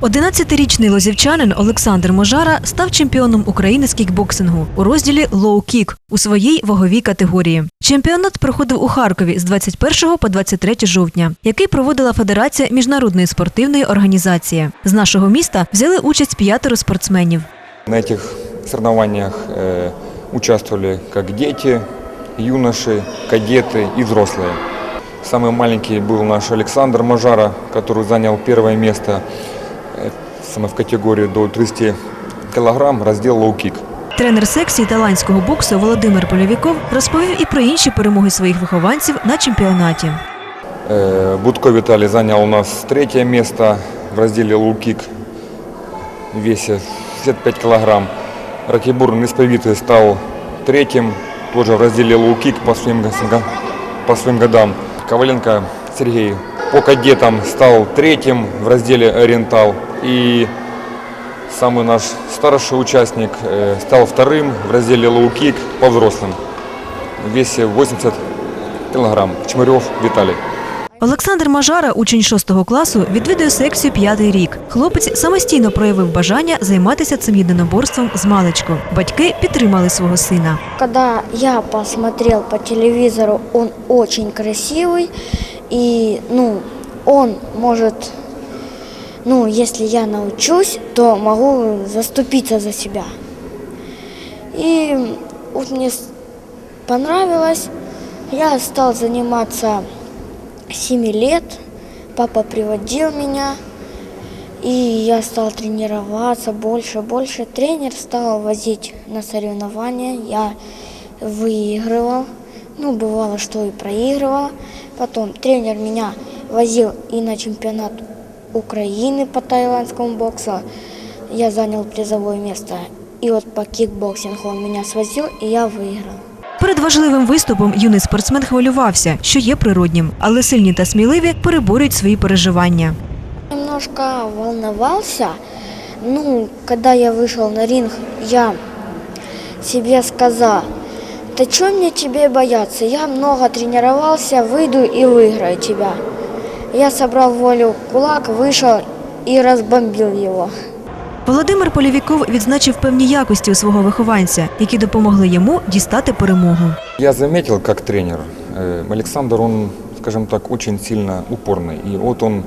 11-річний лозівчанин Олександр Можара став чемпіоном України з кікбоксингу у розділі лоу-кік у своїй ваговій категорії. Чемпіонат проходив у Харкові з 21 по 23 жовтня, який проводила Федерація міжнародної спортивної організації. З нашого міста взяли участь п'ятеро спортсменів. На этих соревнованиях э, участвовали как дети, юноши, кадеты и взрослые. Самый маленький был наш Александр Мажара, который занял первое место э, самое в категории до 30 килограмм, раздел лоу-кик. Тренер секції талантського боксу Володимир Полявіков розповів і про інші перемоги своїх вихованців на чемпіонаті. Э, Будко Виталий занял у нас третье место в разделе лоу-кик в весе 65 килограмм. Ракибур Несповитый стал третьим, тоже в разделе лоу-кик по своим, г- по своим годам. Коваленко Сергей по кадетам стал третьим в разделе ориентал. И самый наш старший участник э, стал вторым в разделе лоу-кик по взрослым в весе 80 килограмм. Чмырев Виталий. Олександр Мажара, учень 6 класу, відвідує секцію п'ятий рік. Хлопець самостійно проявив бажання займатися цим єдиноборством з маличку. Батьки підтримали свого сина. Когда я посмотрел по телевизору, он очень красивый, И, ну, он может, ну, если я научусь, то могу заступиться за себя. И вот мне понравилось, я стал заниматься 7 лет, папа приводил меня, и я стал тренироваться больше, больше. Тренер стал возить на соревнования, я выигрывал. Ну, бывало, что и проигрывала. Потом тренер меня возил и на чемпионат Украины по тайландскому боксу. Я занял призовое место. И вот по кикбоксингу он меня свозил, и я выиграл. Перед важливим виступом юний спортсмен хвилювався, що є природнім, але сильні та сміливі переборюють свої переживання. Немножко волновался. Ну, когда я вышел на ринг, я себе сказал, да что мне тебе бояться? Я много тренировался, выйду и выиграю тебя. Я собрал волю в кулак, вышел и разбомбил его. Володимир Полівіков відзначив певні якості у свого вихованця, які допомогли йому дістати перемогу. Я заметил, как тренер, э, Александр, он, скажем так, очень сильно упорный. И вот он,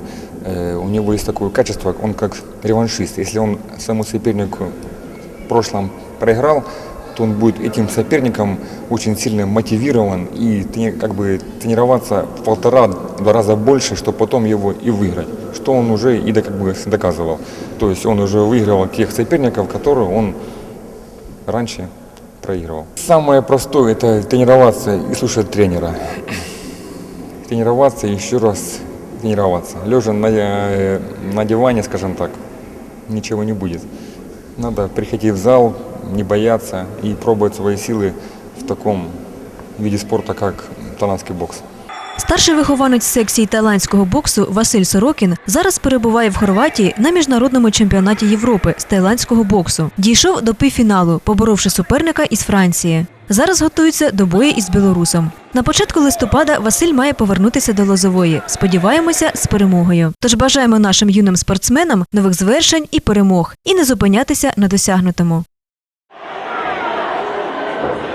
э, у него есть такое качество, он как реваншист. Если он своему сопернику в прошлом проиграл, то он будет этим соперником очень сильно мотивирован и как бы тренироваться в полтора-два раза больше, чтобы потом его и выиграть. Что он уже и как бы доказывал. То есть он уже выигрывал тех соперников, которые он раньше проигрывал. Самое простое – это тренироваться и слушать тренера. Тренироваться еще раз тренироваться. Лежа на, э, на диване, скажем так, ничего не будет. Надо приходить в зал, не бояться и пробовать свои силы в таком виде спорта, как талантский бокс. Старший вихованець секції тайландського боксу Василь Сорокін зараз перебуває в Хорватії на міжнародному чемпіонаті Європи з тайландського боксу. Дійшов до півфіналу, поборовши суперника із Франції. Зараз готується до бою із білорусом. На початку листопада Василь має повернутися до Лозової. Сподіваємося, з перемогою. Тож бажаємо нашим юним спортсменам нових звершень і перемог, і не зупинятися на досягнутому. Thank you.